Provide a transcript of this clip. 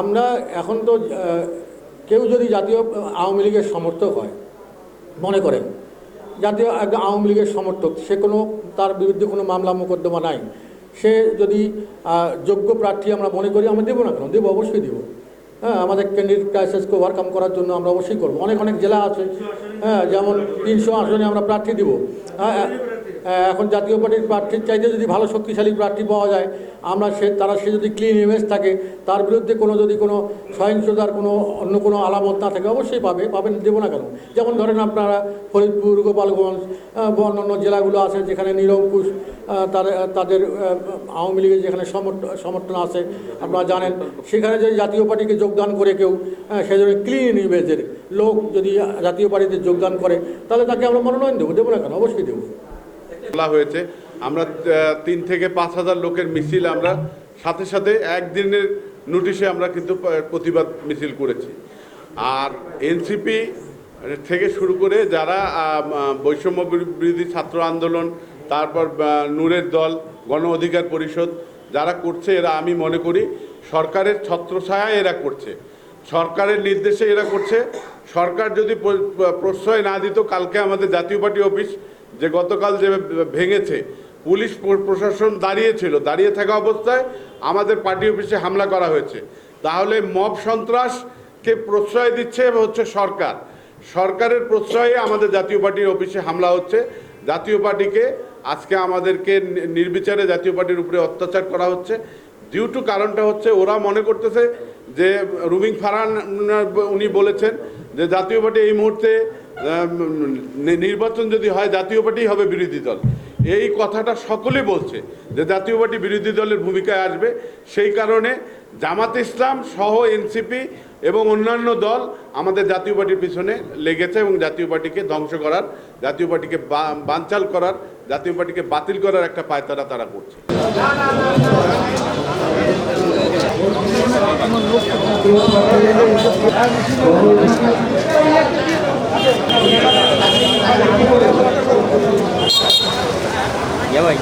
আমরা এখন তো কেউ যদি জাতীয় আওয়ামী লীগের সমর্থক হয়, মনে করেন, জাতীয় আওয়ামী লীগের সমর্থক, সে কোনো, তার বিরুদ্ধে কোনো মামলা, মোকদ্দমা নাই। সে যদি যোগ্য প্রার্থী আমরা মনে করি, আমরা দেবো না কেন? দেবো অবশ্যই দেবো। হ্যাঁ আমাদের ক্যান্ডিডেট ক্রাইসিসকে ওভারকাম করার জন্য আমরা অবশ্যই করব। অনেক অনেক জেলা আছে হ্যাঁ যেমন তিনশো আসনে আমরা প্রার্থী দিব। হ্যাঁ এখন জাতীয় পার্টির প্রার্থীর চাইতে যদি ভালো শক্তিশালী প্রার্থী পাওয়া যায় আমরা সে তারা সে যদি ক্লিন ইমেজ থাকে তার বিরুদ্ধে কোনো যদি কোনো সহিংসতার কোনো অন্য কোনো আলামত না থাকে অবশ্যই পাবে পাবেন দেবো না কেন? যেমন ধরেন আপনারা ফরিদপুর গোপালগঞ্জ অন্যান্য জেলাগুলো আছে যেখানে নিরঙ্কুশ তাদের আওয়ামী লীগের যেখানে সমর্থ সমর্থন আছে আপনারা জানেন সেখানে যদি জাতীয় পার্টিকে যোগদান করে কেউ আহ, সে যদি ক্লিন ইমেজের লোক যদি জাতীয় পার্টিতে যোগদান করে তাহলে তাকে আমরা মনোনয়ন দেবো দেবো না কেন? অবশ্যই দেবো। বলা হয়েছে। আমরা তিন থেকে পাঁচ হাজার লোকের মিছিল আমরা সাথে সাথে একদিনের নোটিশে আমরা কিন্তু প্রতিবাদ মিছিল করেছি। আর এনসিপি থেকে শুরু করে যারা বৈষম্য বিরোধী ছাত্র আন্দোলন, তারপর নূরের দল, গণ অধিকার পরিষদ যারা করছে, এরা আমি মনে করি সরকারের ছত্রছায়া এরা করছে। সরকারের নির্দেশে এরা করছে। সরকার যদি প্রশ্রয় না দিত, কালকে আমাদের জাতীয় পার্টি অফিস যে গতকাল যে ভেঙেছে, পুলিশ প্র- প্রশাসন দাঁড়িয়েছিল। দাঁড়িয়ে থাকা অবস্থায় আমাদের পার্টি অফিসে হামলা করা হয়েছে। তাহলে মব সন্ত্রাসকে প্রশ্রয় দিচ্ছে হচ্ছে সরকার। সরকারের প্রশ্রয়ে আমাদের জাতীয় পার্টির অফিসে হামলা হচ্ছে। জাতীয় পার্টিকে আজকে আমাদেরকে নির্বিচারে জাতীয় পার্টির উপরে অত্যাচার করা হচ্ছে। ডিউ টু কারণটা হচ্ছে ওরা মনে করতেছে যে রুমিং ফারহান উনি বলেছেন যে জাতীয় পার্টি এই মুহূর্তে নির্বাচন যদি হয়, জাতীয় পার্টি হবে বিরোধী দল। এই কথাটা সকলে বলছে যে জাতীয় পার্টি বিরোধী দলের ভূমিকায় আসবে। সেই কারণে জামাত ইসলাম সহ এনসিপি এবং অন্যান্য দল আমাদের জাতীয় পার্টির পিছনে লেগেছে এবং জাতীয় পার্টিকে ধ্বংস করার, জাতীয় পার্টিকে বানচাল করার, জাতীয় পার্টিকে বাতিল করার একটা পায়তারা তারা করছে। ভাই